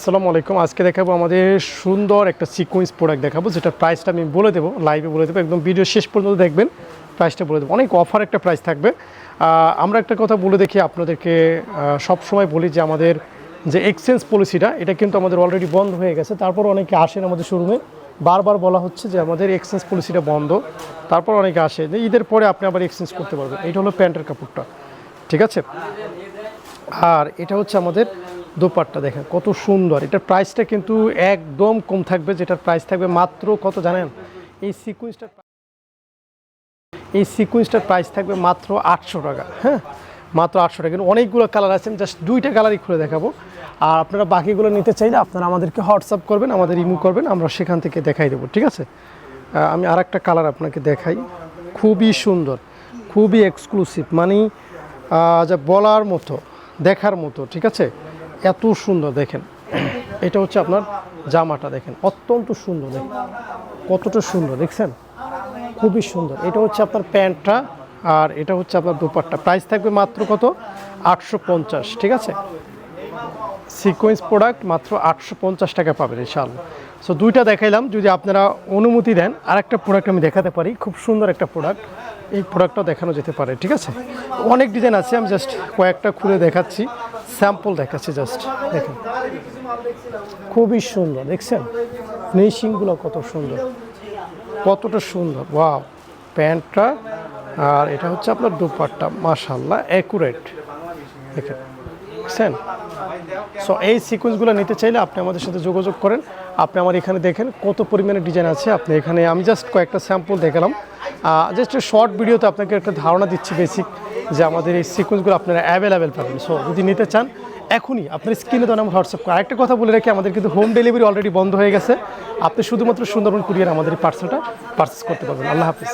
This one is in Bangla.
আসসালামু আলাইকুম। আজকে দেখাবো আমাদের সুন্দর একটা সিকোয়েন্স প্রোডাক্ট দেখাবো যেটা প্রাইসটা আমি বলে দেবো লাইভে বলে দেবো, একদম ভিডিও শেষ পর্যন্ত দেখবেন প্রাইসটা বলে দেবো। অনেক অফার একটা প্রাইস থাকবে। আমরা একটা কথা বলে দেখি আপনাদেরকে সব সময় বলি যে আমাদের যে এক্সচেঞ্জ পলিসিটা এটা কিন্তু আমাদের অলরেডি বন্ধ হয়ে গেছে। তারপর অনেকে আসেন আমাদের শোরুমে বারবার বলা হচ্ছে যে আমাদের এক্সচেঞ্জ পলিসিটা বন্ধ। তারপর অনেকে আসে, যে ঈদের পরে আপনি আবার এক্সচেঞ্জ করতে পারবেন। এটা হলো প্যান্টের কাপড়টা। ঠিক আছে? আর এটা হচ্ছে আমাদের দোপাট্টা দেখেন, কত সুন্দর। এটার প্রাইসটা কিন্তু একদম কম থাকবে, যেটার প্রাইস থাকবে মাত্র কত জানেন? এই সিকুয়েন্সটার এই সিকুয়েন্সটার প্রাইস থাকবে মাত্র আটশো টাকা হ্যাঁ? মাত্র আটশো টাকা। কিন্তু অনেকগুলো কালার আছে, আমি জাস্ট দুইটা কালারই খুলে দেখাবো। আর আপনারা বাকিগুলো নিতে চাইলে আপনারা আমাদেরকে হোয়াটসঅ্যাপ করবেন, আমাদের ইমো করবেন, আমরা সেখান থেকে দেখাই দেবো, ঠিক আছে? আমি আর একটা কালার আপনাকে দেখাই। খুবই সুন্দর, খুবই এক্সক্লুসিভ মানে যা বলার মতো, দেখার মতো, ঠিক আছে? এত সুন্দর দেখেন। এটা হচ্ছে আপনার জামাটা দেখেন। অত্যন্ত সুন্দর দেখেন। কতটা সুন্দর, দেখছেন? খুবই সুন্দর। এটা হচ্ছে আপনার প্যান্টটা আর এটা হচ্ছে আপনার দুপাট্টা। প্রাইস থাকবে মাত্র কত? আটশো পঞ্চাশ, ঠিক আছে? সিকোয়েন্স প্রোডাক্ট মাত্র আটশো পঞ্চাশ টাকা পাবেন ইনশাআল্লাহ। সো দুইটা দেখাইলাম। যদি আপনারা অনুমতি দেন আর একটা প্রোডাক্ট আমি দেখাতে পারি। খুব সুন্দর একটা প্রোডাক্ট এই প্রোডাক্টটাও দেখানো যেতে পারে, ঠিক আছে? অনেক ডিজাইন আছে, আমি জাস্ট কয়েকটা খুলে দেখাচ্ছি। স্যাম্পল দেখাচ্ছে জাস্ট, দেখেন। খুবই সুন্দর, দেখছেন? ফিনিশিংগুলো কত সুন্দর। কতটা সুন্দর, ওয়াও। প্যান্টটা, আর এটা হচ্ছে আপনার দুপাট্টা মাশাল্লাহ অ্যাকুরেট। দেখেন বুঝছেন সো এই সিকোয়েন্সগুলো নিতে চাইলে আপনি আমাদের সাথে যোগাযোগ করেন। আপনি আমার এখানে দেখেন কত পরিমাণে ডিজাইন আছে। আপনি এখানে আমি জাস্ট কয়েকটা স্যাম্পল দেখালাম। জাস্ট শর্ট ভিডিওতে আপনাকে একটা ধারণা দিচ্ছি বেসিক যে আমাদের এই সিকোয়েন্সগুলো আপনারা অ্যাভেলেবেল পাবেন। সো যদি নিতে চান, এখনই আপনার স্ক্রিনে তো আমার হোয়াটসঅ্যাপ আরেকটা কথা বলে রাখি, আমাদের কিন্তু হোম ডেলিভারি অলরেডি বন্ধ হয়ে গেছে। আপনি শুধুমাত্র সুন্দরবন কুরিয়ার আমাদের এই পার্সেলটা পার্সেস করতে পারবেন। আল্লাহ হাফিজ।